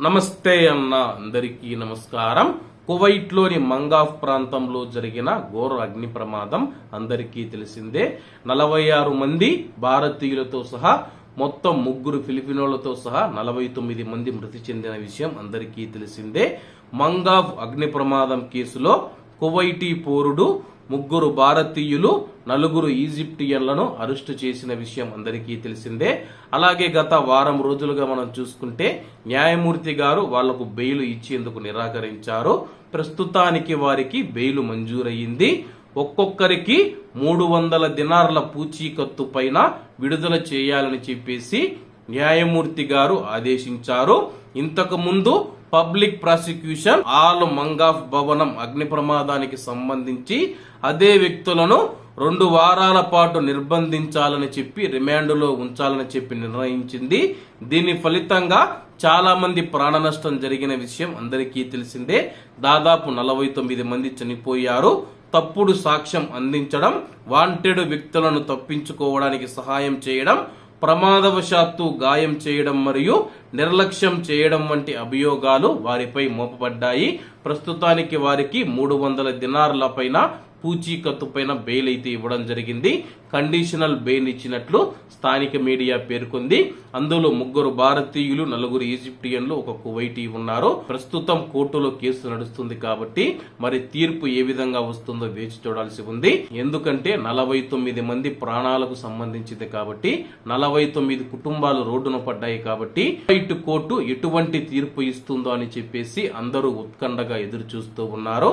నమస్తే అన్న అందరికీ నమస్కారం. కువైట్లోని మంగాఫ్ ప్రాంతంలో జరిగిన ఘోర అగ్ని ప్రమాదం అందరికీ తెలిసిందే. నలభై ఆరు మంది భారతీయులతో సహా మొత్తం ముగ్గురు ఫిలిపినోళ్ళతో సహా నలభై తొమ్మిది మంది మృతి చెందిన విషయం అందరికీ తెలిసిందే. మంగాఫ్ అగ్ని ప్రమాదం కేసులో కువైటీ పోరుడు ముగ్గురు భారతీయులు నలుగురు ఈజిప్టియన్లను అరెస్టు చేసిన విషయం అందరికీ తెలిసిందే. అలాగే గత వారం రోజులుగా మనం చూసుకుంటే న్యాయమూర్తి గారు వాళ్ళకు బెయిల్ ఇచ్చేందుకు నిరాకరించారు. ప్రస్తుతానికి వారికి బెయిల్ మంజూరయ్యింది. ఒక్కొక్కరికి మూడు వందల దినార్ల పూచీకత్తు పైన విడుదల చేయాలని చెప్పేసి న్యాయమూర్తి గారు ఆదేశించారు. ఇంతకు ముందు పబ్లిక్ ప్రాసిక్యూషన్ ఆల్ మంగాఫ్ భవనం అగ్ని ప్రమాదానికి సంబంధించి అదే వ్యక్తులను రెండు వారాల పాటు నిర్బంధించాలని చెప్పి రిమాండ్లో ఉంచాలని చెప్పి నిర్ణయించింది. దీని ఫలితంగా చాలా మంది ప్రాణ నష్టం జరిగిన విషయం అందరికీ తెలిసిందే. దాదాపు నలభై తొమ్మిది మంది చనిపోయారు. తప్పుడు సాక్ష్యం అందించడం వాంటెడ్ వ్యక్తులను తప్పించుకోవడానికి సహాయం చేయడం ప్రమాదవశాత్తు గాయం చేయడం మరియు నిర్లక్ష్యం చేయడం వంటి అభియోగాలు వారిపై మోపబడ్డాయి. ప్రస్తుతానికి వారికి మూడు వందల దినార్ల పైన పూచీకత్తు పైన బెయిల్ అయితే ఇవ్వడం జరిగింది. కండిషనల్ బెయిల్ ఇచ్చినట్లు స్థానిక మీడియా పేర్కొంది. అందులో ముగ్గురు భారతీయులు నలుగురు ఈజిప్టియన్లు ఒక కువైటీ ఉన్నారు. ప్రస్తుతం కోర్టులో కేసు నడుస్తుంది కాబట్టి మరి తీర్పు ఏ విధంగా వస్తుందో వేచి చూడాల్సి ఉంది. ఎందుకంటే నలభై తొమ్మిది మంది ప్రాణాలకు సంబంధించింది కాబట్టి నలభై తొమ్మిది కుటుంబాలు రోడ్డున పడ్డాయి కాబట్టి ఇటు కోర్టు ఎటువంటి తీర్పు ఇస్తుందో అని చెప్పేసి అందరూ ఉత్కంఠగా ఎదురు చూస్తూ ఉన్నారు.